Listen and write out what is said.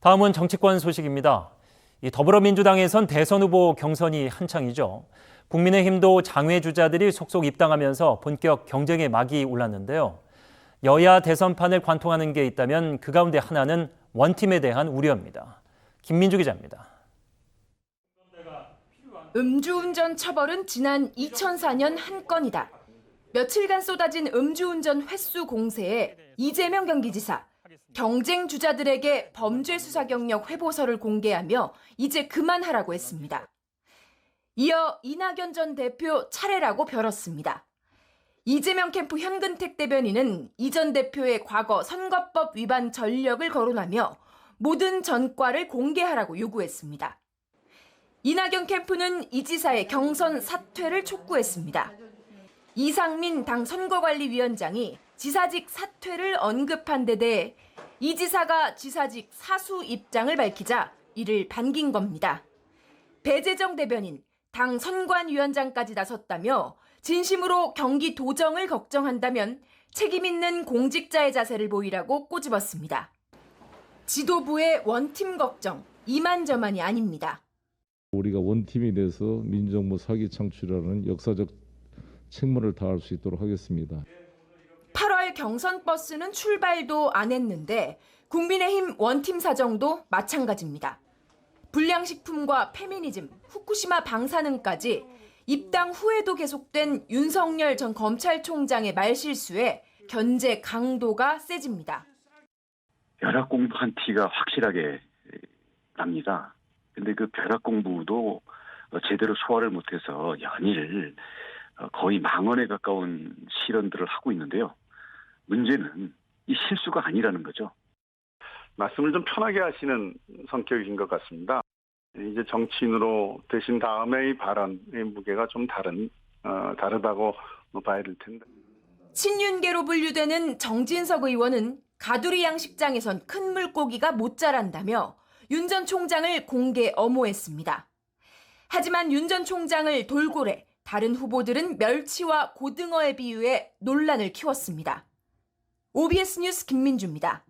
다음은 정치권 소식입니다. 이 더불어민주당에선 대선 후보 경선이 한창이죠. 국민의힘도 장외 주자들이 속속 입당하면서 본격 경쟁의 막이 올랐는데요. 여야 대선판을 관통하는 게 있다면 그 가운데 하나는 원팀에 대한 우려입니다. 김민주 기자입니다. 음주운전 처벌은 지난 2004년 한 건이다. 며칠간 쏟아진 음주운전 횟수 공세에 이재명 경기지사 경쟁 주자들에게 범죄 수사 경력 회보서를 공개하며 이제 그만하라고 했습니다. 이어 이낙연 전 대표 차례라고 벼렀습니다. 이재명 캠프 현근택 대변인은 이 전 대표의 과거 선거법 위반 전력을 거론하며 모든 전과를 공개하라고 요구했습니다. 이낙연 캠프는 이 지사의 경선 사퇴를 촉구했습니다. 이상민 당 선거관리위원장이 지사직 사퇴를 언급한 데 대해 이 지사가 지사직 사수 입장을 밝히자 이를 반긴 겁니다. 배재정 대변인 당 선관위원장까지 나섰다며 진심으로 경기 도정을 걱정한다면 책임 있는 공직자의 자세를 보이라고 꼬집었습니다. 지도부의 원팀 걱정 이만저만이 아닙니다. 우리가 원팀이 돼서 민정부 사기 창출하는 역사적 책무를 다할 수 있도록 하겠습니다. 8월 경선 버스는 출발도 안 했는데 국민의힘 원팀 사정도 마찬가지입니다. 불량식품과 페미니즘, 후쿠시마 방사능까지 입당 후에도 계속된 윤석열 전 검찰총장의 말실수에 견제 강도가 세집니다. 벼락 공부한 티가 확실하게 납니다. 근데 그 벼락 공부도 어, 제대로 소화를 못해서 연일 어, 거의 망언에 가까운 실언들을 하고 있는데요. 문제는 이 실수가 아니라는 거죠. 말씀을 좀 편하게 하시는 성격이신 것 같습니다. 이제 정치인으로 되신 다음의 이 발언의 무게가 좀 다른 어, 다르다고 봐야 될 텐데. 친윤계로 분류되는 정진석 의원은 가두리 양식장에선 큰 물고기가 못 자란다며 윤 전 총장을 공개 엄호했습니다. 하지만 윤 전 총장을 돌고래, 다른 후보들은 멸치와 고등어에 비유해 논란을 키웠습니다. OBS 뉴스 김민주입니다.